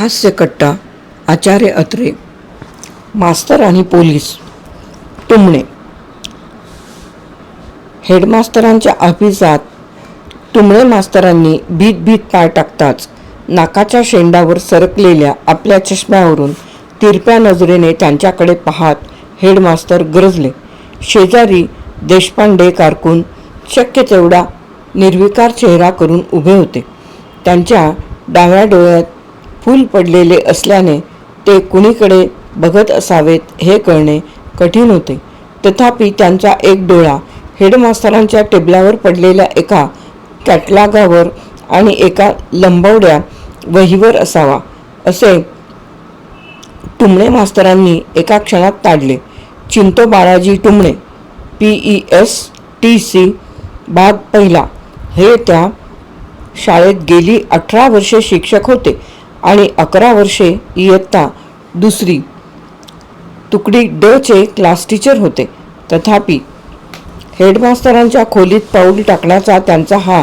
हास्यकट्टा आचार्य अत्रे मास्तर आणि पोलीस टुमणे हेडमास्तरांच्या ऑफिसात टुमणे मास्तरांनी भीत भीत पाय टाकताच नाकाच्या शेंडावर सरकलेल्या आपल्या चष्म्यावरून तिरप्या नजरेने त्यांच्याकडे पाहत हेडमास्तर गरजले. शेजारी देशपांडे कारकून शक्य तेवढा निर्विकार चेहरा करून उभे होते. त्यांच्या डाव्या डोळ्यात फूल पडलेले असल्याने ते कुणीकडे बघत असावेत हे कळणे कठीण होते. तथापि त्यांचा एक डोळा हेडमास्तरांच्या टेबलावर पडलेल्या एका कॅटलागावर आणि एका लंबवड्या वहीवर असावा असे टुमणे मास्तरांनी एका क्षणात ताडले. Chinto Balaji Tumane P E S T C भाग पहिला. हे त्या शाळेत गेली अठरा वर्षे शिक्षक होते. आणि अकरा वर्षे इयत्ता दुसरी. तुकडी ड चे क्लास टीचर होते. तथापि हेडमास्तरांच्या खोलीत पाऊल टाकण्याचा त्यांचा हा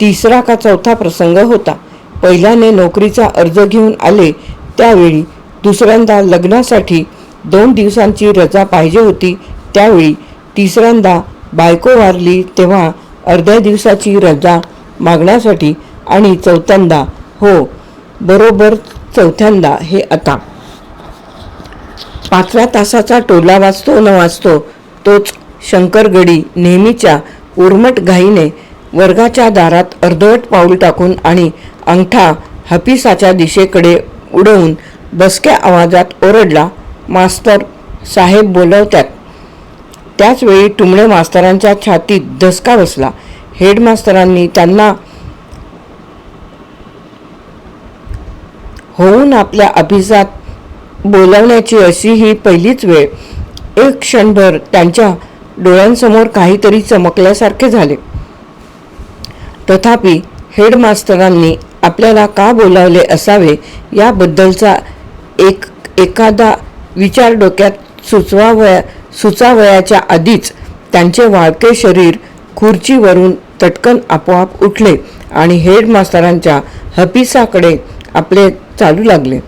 तिसरा का चौथा प्रसंग होता. पहिल्याने नोकरीचा अर्ज घेऊन आले त्यावेळी दुसऱ्यांदा लग्नासाठी दोन दिवसांची रजा पाहिजे होती. त्यावेळी तिसऱ्यांदा बायको वारली तेव्हा अर्ध्या दिवसाची रजा मागण्यासाठी आणि चौथ्यांदा हो बरोबर चौथ्यांदा हे आता. पाचव्या तासाचा टोला वाचतो न वाचतो तोच शंकरगडी नेहमीच्या उर्मट घाईने वर्गाच्या दारात अर्धवट पाऊल टाकून आणि अंगठा हपिसाच्या दिशेकडे उडवून बसक्या आवाजात ओरडला मास्तर साहेब बोलवत्यात. त्याचवेळी टुमणे मास्तरांच्या छातीत धसका बसला. हेडमास्तरांनी त्यांना होऊन आपल्या अभिजात बोलवण्याची अशी ही पहिलीच वेळ. एक क्षणभर त्यांच्या डोळ्यांसमोर काहीतरी चमकल्यासारखे झाले. तथापि हेडमास्तरांनी आपल्याला का बोलावले असावे याबद्दलचा एक एखादा विचार डोक्यात सुचवावया सुचावयाच्या आधीच त्यांचे वाळके शरीर खुर्चीवरून तटकन आपोआप उठले आणि हेडमास्तरांच्या हपिसाकडे आपले चालू लागले.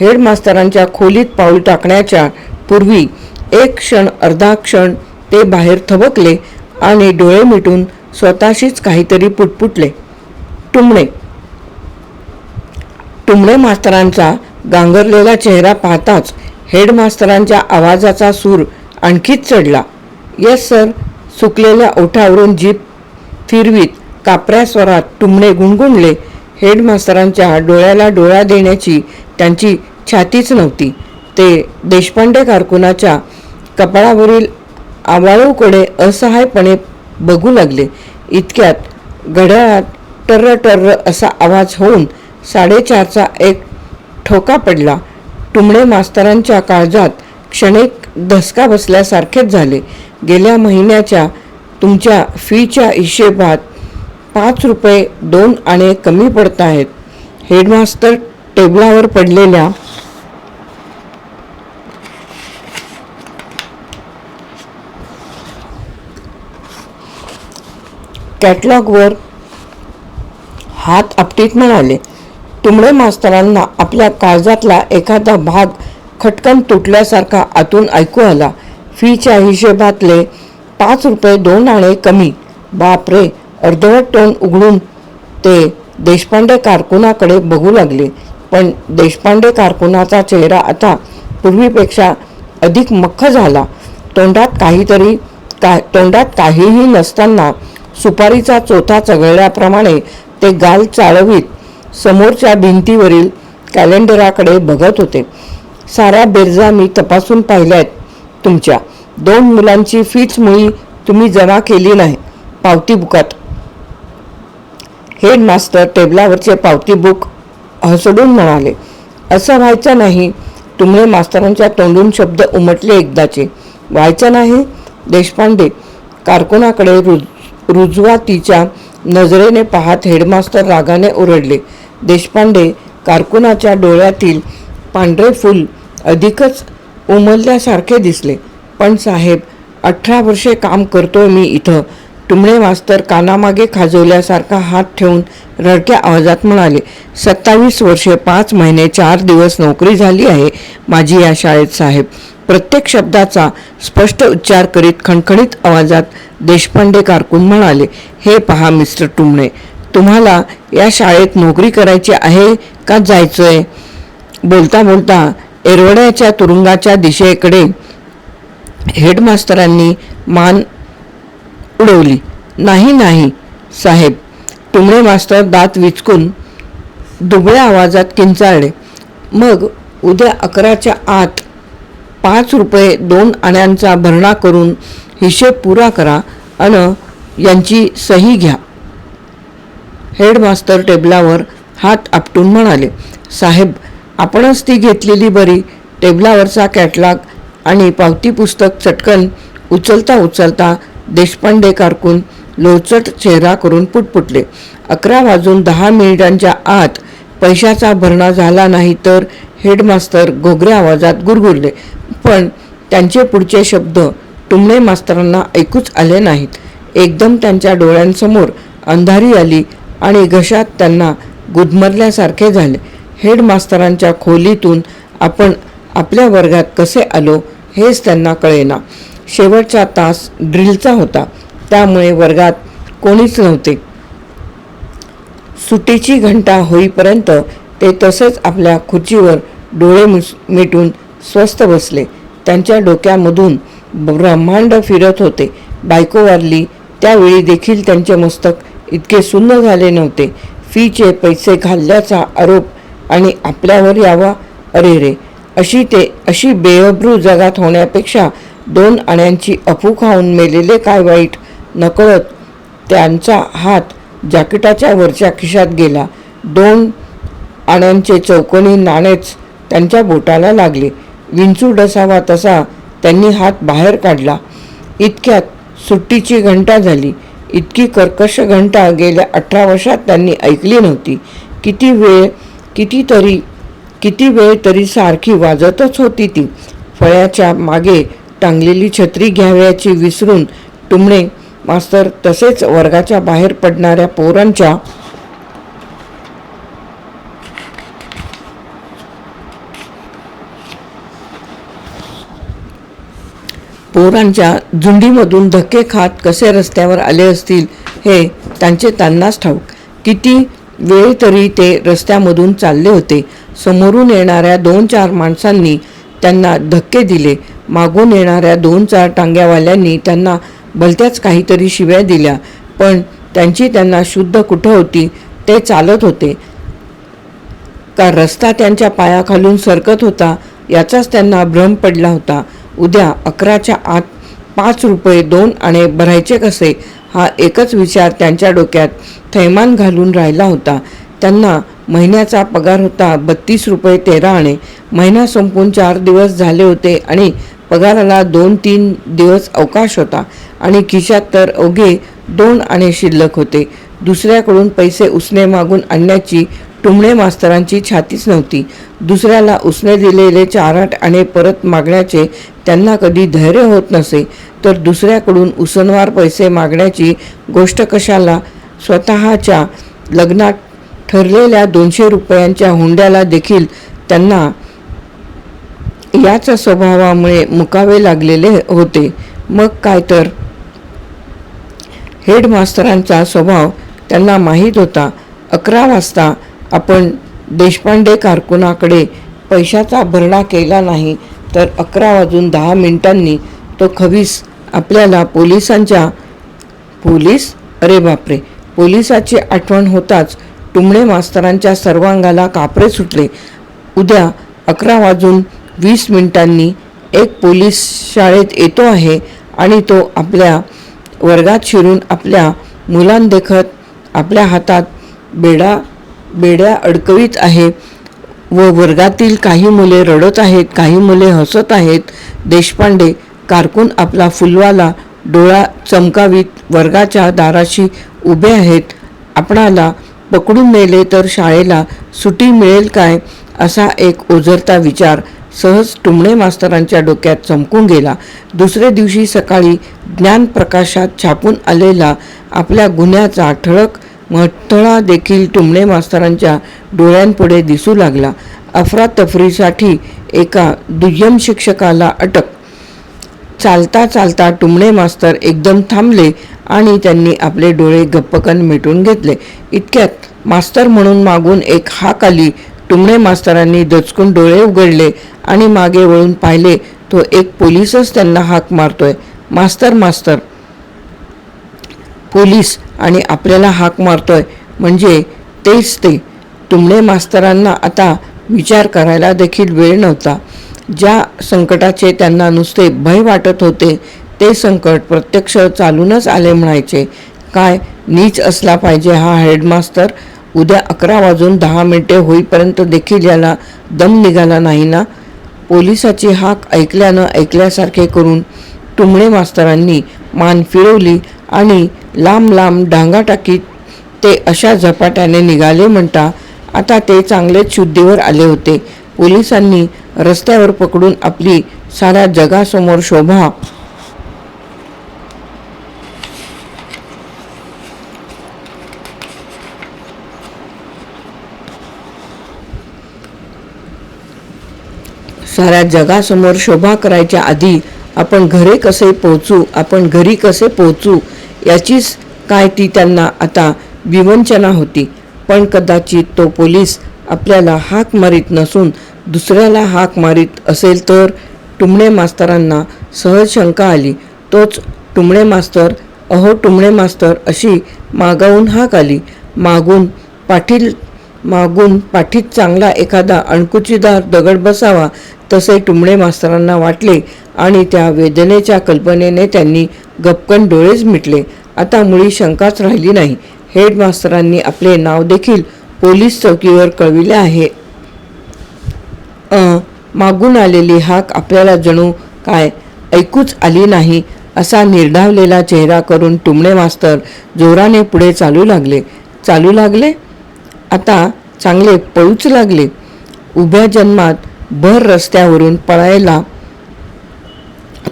हेडमास्तरांच्या खोलीत पाऊल टाकण्याच्या पूर्वी एक क्षण अर्धा क्षण ते बाहेर थबकले आणि डोळे मिटून स्वतःशीच काहीतरी पुटपुटले. टुमणे. टुमणे मास्तरांचा गांगरलेला चेहरा पाहताच हेडमास्तरांच्या आवाजाचा सूर आणखीच चढला. Yes sir. सुकलेल्या ओठावरून जीप फिरवीत कापऱ्या स्वरात टुमणे गुणगुणले. हेडमास्तरांच्या डोळ्याला डोळा देण्याची त्यांची छातीच नव्हती. ते देशपांडे कारकुनाच्या कपाळावरील आवाळूकडे असहायपणे बघू लागले. इतक्यात घड्याळात टर्र टर्र असा आवाज होऊन साडेचारचा एक ठोका पडला. टुमणे मास्तरांच्या काळजात क्षणिक धसका बसल्यासारखेच झाले. गेल्या महिन्याच्या तुमच्या फीच्या हिशेबात पाच रुपये दोन आणे कमी पडत आहेत हेडमास्तर टेबलावर पडलेल्या कॅटलॉगवर हात आपटीत म्हणाले टुमणे मास्तरांना आपल्या काळजातला एखादा भाग खटकन तुटल्यासारखा आतून ऐकू आला. फीच्या हिशेबातले पाच रुपये दोन आणे कमी. बापरे! अर्धवट तोंड उघडून ते देशपांडे कारकुनाकडे बघू लागले. पण देशपांडे कारकुनाचा चेहरा आता पूर्वीपेक्षा अधिक मख्ख झाला. तोंडात काहीतरी का तोंडात काहीही नसताना सुपारीचा चोथा चघळल्याप्रमाणे ते गाल चाळवीत समोरच्या भिंतीवरील कॅलेंडराकडे बघत होते. साऱ्या बेरजा मी तपासून पाहिल्यात तुमच्या. दोन मुलांची फीच मुळी तुम्ही जमा केली नाही. पावती बुकात. हेडमास्टर टेबलावरचे पावती बुक हसडून म्हणाले असं व्हायचं नाही. तुम्ही मास्तरांच्या तोंडून शब्द उमटले एकदाचे. व्हायचं नाही. देशपांडे कारकुनाकडे रुज रुजवातीच्या नजरेने पाहत हेडमास्टर रागाने ओरडले देशपांडे कारकुनाच्या डोळ्यातील पांढरे फूल अधिकच उमलल्यासारखे दिसले. पण साहेब अठरा वर्षे काम करतोय मी इथं. टुमणे मास्तर कानामागे खाजवल्यासारखा हात ठेवून रडक्या आवाजात म्हणाले सत्तावीस वर्षे पाच महिने चार दिवस नोकरी झाली आहे माझी या शाळेत साहेब. प्रत्येक शब्दाचा स्पष्ट उच्चार करीत खणखणीत आवाजात देशपांडे कारकून म्हणाले हे पहा मिस्टर टुमणे तुम्हाला या शाळेत नोकरी करायची आहे का जायचंय? बोलता बोलता एरवड्याच्या तुरुंगाच्या दिशेकडे हेडमास्तरांनी मान उडवली. नाही नाही साहेब. टुमणे मास्तर दात विचकून दुबळ्या आवाजात किंचाळले. मग उद्या अकराच्या आत पाच रुपये दोन आण्यांचा भरणा करून हिशेब पुरा करा अन यांची सही घ्या. हेडमास्तर टेबलावर हात आपटून म्हणाले साहेब आपणच ती घेतलेली बरी. टेबलावरचा कॅटलॉग आणि पावती पुस्तक चटकन उचलता उचलता देशपांडे कारकून लोचट चेहरा करून पुटपुटले. अकरा वाजून दहा मिनिटांच्या आत पैशाचा भरणा झाला नाही तर हेडमास्तर घोगऱ्या आवाजात गुरगुरले. पण त्यांचे पुढचे शब्द टुमणे मास्तरांना ऐकूच आले नाहीत. एकदम त्यांच्या डोळ्यांसमोर अंधारी आली आणि घशात त्यांना गुदमरल्यासारखे झाले. हेडमास्तरांच्या खोलीतून आपण आपल्या वर्गात कसे आलो हेच त्यांना कळेना. शेवटचा तास ड्रिलचा होता. त्यामुळे वर्गात कोणीच नव्हते. सुटीची घंटा होईपर्यंत ते तसेच आपल्या खुर्चीवर डोळे मिस मिटून स्वस्थ बसले. त्यांच्या डोक्यामधून ब्रह्मांड फिरत होते. बायको वारली त्यावेळी देखील त्यांचे मस्तक इतके सुन्न झाले नव्हते. फीचे पैसे घालल्याचा आरोप आणि आपल्यावर यावा अरे रे अशी ते अशी बेअब्रू जगात होण्यापेक्षा दोन आण्यांची अफू खाऊन मेलेले काय वाईट नकळत त्यांचा हात जॅकेटाच्या वरच्या खिशात गेला. दोन आण्यांचे चौकोनी नाणेच त्यांच्या बोटाला लागले. विंचू डसावा तसा त्यांनी हात बाहेर काढला. इतक्यात सुट्टीची घंटा झाली. इतकी कर्कश घंटा गेल्या अठरा वर्षात त्यांनी ऐकली नव्हती. किती वेळ कितीतरी किती वेळ तरी सारखी वाजतच होती ती. फळ्याच्या मागे टांगलेली छत्री घ्यावयाची विसरून टुमणे मास्तर तसेच वर्गाच्या बाहेर पडणाऱ्या पोरांच्या पोरांच्या झुंडीमधून धक्के खात कसे रस्त्यावर आले असतील हे त्यांचे त्यांनाच ठाऊक. किती वेळ तरी ते रस्त्यामधून चालले होते. समोरून येणाऱ्या दोन चार माणसांनी त्यांना धक्के दिले. मागून येणाऱ्या दोन चार टांग्यावाल्यांनी त्यांना भलत्याच काहीतरी शिव्या दिल्या. पण त्यांची त्यांना शुद्ध कुठं होती ते चालत होते. का रस्ता त्यांच्या पायाखालून सरकत होता याचाच त्यांना भ्रम पडला होता. उद्या अकराच्या आत पाच रुपये दोन आणे भरायचे कसे? हा एकच विचार त्यांच्या डोक्यात थैमान घालून राहिला होता. त्यांना महिन्याचा पगार होता बत्तीस रुपये तेरा आणे. महिना संपून चार दिवस झाले होते आणि पगाराला दोन तीन दिवस अवकाश होता आणि खिशात तर अवघे दोन आणे शिल्लक होते. दुसऱ्याकडून पैसे उसने मागून आणण्याची टुमणे मास्तरांची छातीच नव्हती. दुसऱ्याला उसने दिलेले चार आठ आणे परत मागण्याचे त्यांना कधी धैर्य होत नसे तर दुसऱ्याकडून उसनवार पैसे मागण्याची गोष्ट कशाला? स्वतःच्या लग्नात ठरलेल्या दोनशे रुपयांच्या हुंड्याला देखील त्यांना याच स्वभावामुळे मुकावे लागलेले होते. मग काय तर? हेडमास्तरांचा स्वभाव त्यांना माहीत होता. अकरा वाजता आपण देशपांडे कारकुनाकडे पैशाचा भरणा केला नाही तर अकरा वाजून दहा मिनिटांनी तो खवीस आपल्याला पोलिसांच्या पोलीस? अरे बापरे! पोलिसाची आठवण होताच टुमणे मास्तरांच्या सर्वांगाला कापरे सुटले. उद्या अकरा वाजून वीस मिनिटांनी एक पोलीस शाळेत येतो आहे आणि तो आपल्या वर्गात शिरून आपल्या मुलांदेखत आपल्या हातात बेडा बेड्या अडकवीत आहे व वर्गातील काही मुले रडत आहेत काही मुले हसत आहेत. देशपांडे कारकून आपला फुलवाला डोळा चमकावीत वर्गाच्या दाराशी उभे आहेत. आपणाला पकडून नेले तर शाळेला सुटी मिळेल काय? असा एक ओझरता विचार सहज टुमणे मास्तरांच्या डोक्यात चमकून गेला. दुसरे दिवशी सकाळी ज्ञानप्रकाशात छापून आलेला आपल्या गुन्ह्याचा ठळक मठळा देखील टुमणे मास्तरांच्या डोळ्यांपुढे दिसू लागला. अफरातफरीसाठी एका दुय्यम शिक्षकाला अटक. चालता चालता टुमणे मास्तर एकदम थांबले आणि त्यांनी आपले डोळे गप्पकन मिटून घेतले. इतक्यात मास्तर म्हणून मागून एक हाक आली. टुमणे मास्तरांनी दचकून डोळे उघडले आणि मागे वळून पाहिले तो एक पोलीसच त्यांना हाक मारतोय. मास्तर मास्तर. पोलीस आणि आपल्याला हाक मारतोय. म्हणजे तेच ते. टुमणे मास्तरांना आता विचार करायला देखील वेळ नव्हता. ज्या संकटाचे त्यांना नुसते भय वाटत होते ते संकट प्रत्यक्ष चालूनच आले म्हणायचे. काय नीच असला पाहिजे हा हेडमास्तर उद्या अकरा वाजून दहा मिनिटे होईपर्यंत देखील याला दम निघाला नाही ना? पोलिसाची हाक ऐकल्यानं ऐकल्यासारखे करून टुमणे मास्तरांनी मान फिरवली आणि लांब लांब डांगा टाकीत ते अशा झपाट्याने निघाले म्हणता आता ते चांगलेच शुद्धीवर आले होते. पोलिसांनी रस्त्यावर पकडून आपली साऱ्या जगासमोर शोभा साऱ्या जगासमोर शोभा करायच्या आधी आपण घरे कसे पोहोचू आपण घरी कसे पोहोचू याचीच काय ती त्यांना आता विवंचना होती. पण कदाचित तो पोलीस आपल्याला हाक मारीत नसून दुसऱ्याला हाक मारीत असेल तर टुमणे मास्तरांना सहज शंका आली. तोच टुमणे मास्तर अहो टुमणे मास्तर अशी मागावून हाक आली. मागून पाटील मागून पाठीत चांगला एखादा अणकुचीदार दगड बसावा तसे टुमणे मास्तरांना वाटले आणि त्या वेदनेच्या कल्पनेने त्यांनी गपकन डोळेच मिटले. आता मुळी शंकाच राहिली नाही. हेडमास्तरांनी आपले नाव देखील पोलीस चौकीवर कळविले आहे. मागून आलेली हाक आपल्याला जणू काय ऐकूच आली नाही असा निर्धावलेला चेहरा करून टुमणे मास्तर जोराने पुढे चालू लागले. चालू लागले? आता चांगले पळूच लागले. उभ्या जन्मात भर रस्त्यावरून पळायला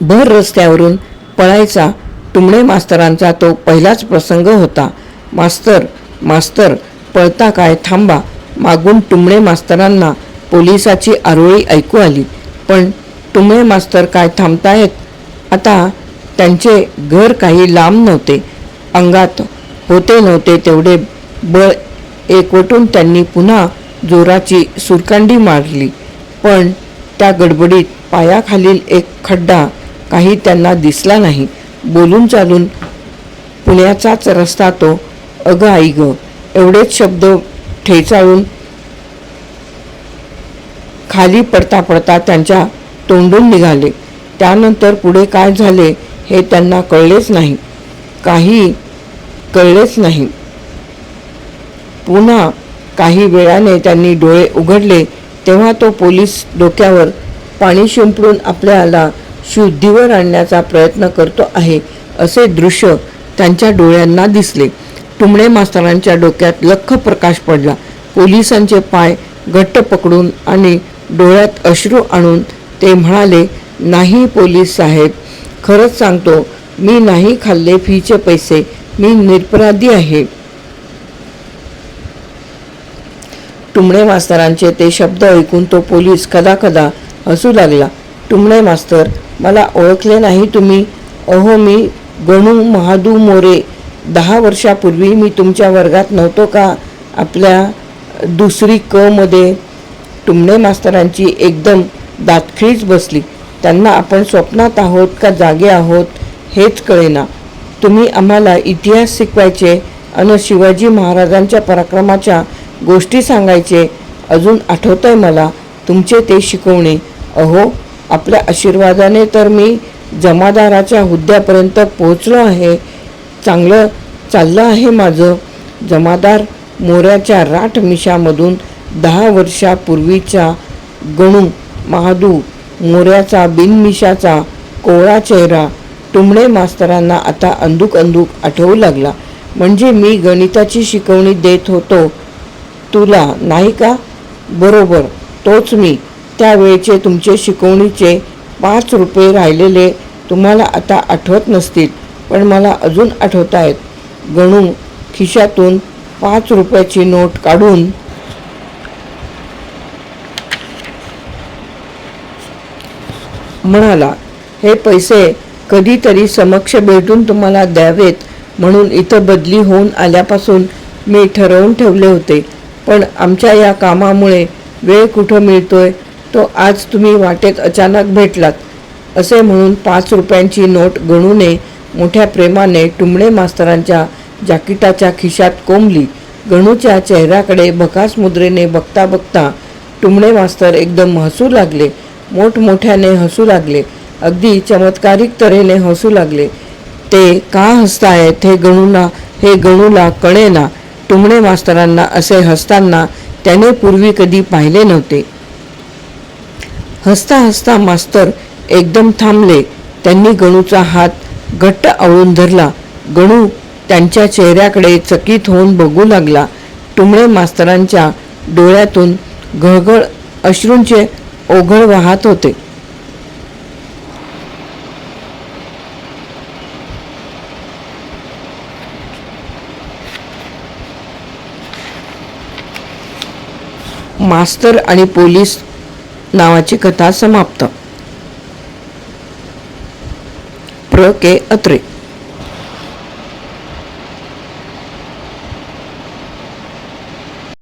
भर रस्त्यावरून पळायचा टुमणे मास्तरांचा तो पहिलाच प्रसंग होता. मास्तर मास्तर पळता काय थांबा. मागून टुमणे मास्तरांना पोलिसाची आरोळी ऐकू आली. पण टुमणे मास्तर काय थांबतायत? आता त्यांचे घर काही लांब नव्हते. अंगात होते नव्हते तेवढे बळ एकवटून त्यांनी पुन्हा जोराची सुरकांडी मारली. पण त्या गडबडीत पायाखालील एक खड्डा काही त्यांना दिसला नाही. बोलून चालून पुण्याचाच रस्ता तो अगं आई ग एवढेच शब्द ठेचाळून खाली पडता पडता त्यांच्या तोंडून निघाले. त्यानंतर पुढे काय झाले हे त्यांना कळलेच नाही. काही कळलेच नाही. पुन्हा काही वेळाने त्यांनी डोळे उघडले तेव्हा तो पोलीस डोक्यावर पाणी शिंपडून आपल्याला शुद्धीवर आणण्याचा प्रयत्न करतो आहे असे दृश्य त्यांच्या डोळ्यांना दिसले. टुमणे मास्तरांच्या डोक्यात लख प्रकाश पडला. पोलिसांचे पाय घट्ट पकडून आणि डोळ्यात अश्रू आणून ते म्हणाले नाही पोलीस साहेब खरंच सांगतो मी नाही खाल्ले फीचे पैसे मी निरपराधी आहे. टुमणे मास्तरांचे ते शब्द ऐकून तो पोलीस कदा कदा हसू लागला. टुमणे मास्तर मला ओळखले नाही तुम्ही. अहो मी गणू महादू मोरे. दहा वर्षापूर्वी मी तुमच्या वर्गात नव्हतो का? आपल्या दुसरी क मध्ये टुमणे मास्तरांची एकदम दातखिळीच बसली. त्यांना आपण स्वप्नात आहोत का जागे आहोत हेच कळेना. तुम्ही आम्हाला इतिहास शिकवायचे आणि शिवाजी महाराजांच्या पराक्रमाच्या गोष्टी सांगायचे अजून आठवतंय मला तुमचे ते शिकवणे. अहो आपल्या आशीर्वादाने तर मी जमादाराच्या हुद्द्यापर्यंत पोहोचलो आहे. चांगलं चाललं आहे माझं. जमादार मोऱ्याच्या राठ मिशामधून दहा वर्षापूर्वीचा गणू महादू मोऱ्याचा बिनमिशाचा कोवळा चेहरा टुमणे मास्तरांना आता अंदूक अंदूक आठवू लागला. म्हणजे मी गणिताची शिकवणी देत होतो. तुला नाही का? बरोबर तोच मी. त्यावेळचे तुमचे शिकवणीचे पाच रुपये राहिलेले तुम्हाला आता आठवत नसतील पण मला अजून आठवत आहेत. गणू खिशातून पाच रुपयाची नोट काढून म्हणाला हे पैसे कधीतरी समक्ष भेटून तुम्हाला द्यावेत म्हणून इथं बदली होऊन आल्यापासून मी ठरवून ठेवले होते. पण आमच्या या कामामुळे वेळ कुठं मिळतोय तो आज तुम्ही वाटेत अचानक भेटलात असे म्हणून पाच रुपयांची नोट गणूने मोठ्या प्रेमाने टुमणे मास्तरांच्या जाकिटाच्या खिशात कोंबली. गणूच्या चेहऱ्याकडे भकास मुद्रेने बघता बघता टुमणे मास्तर एकदम हसू लागले मोठमोठ्याने हसू लागले अगदी चमत्कारिक तऱ्हेने हसू लागले. ते का हसतायत हे गणूला हे गणूला कळेना टुमणे मास्तरांना असे हसताना त्याने पूर्वी कधी पाहिले नव्हते. हसता हसता मास्तर एकदम थांबले. त्यांनी गणूचा हात घट्ट आवळून धरला. गणू त्यांच्या चेहऱ्याकडे चकित होऊन बघू लागला. टुमळे मास्तरांच्या डोळ्यातून घळघळ अश्रूंचे ओघळ वाहत होते. मास्तर आणि पोलीस नावाची कथा समाप्त. प्र. के. अत्रे.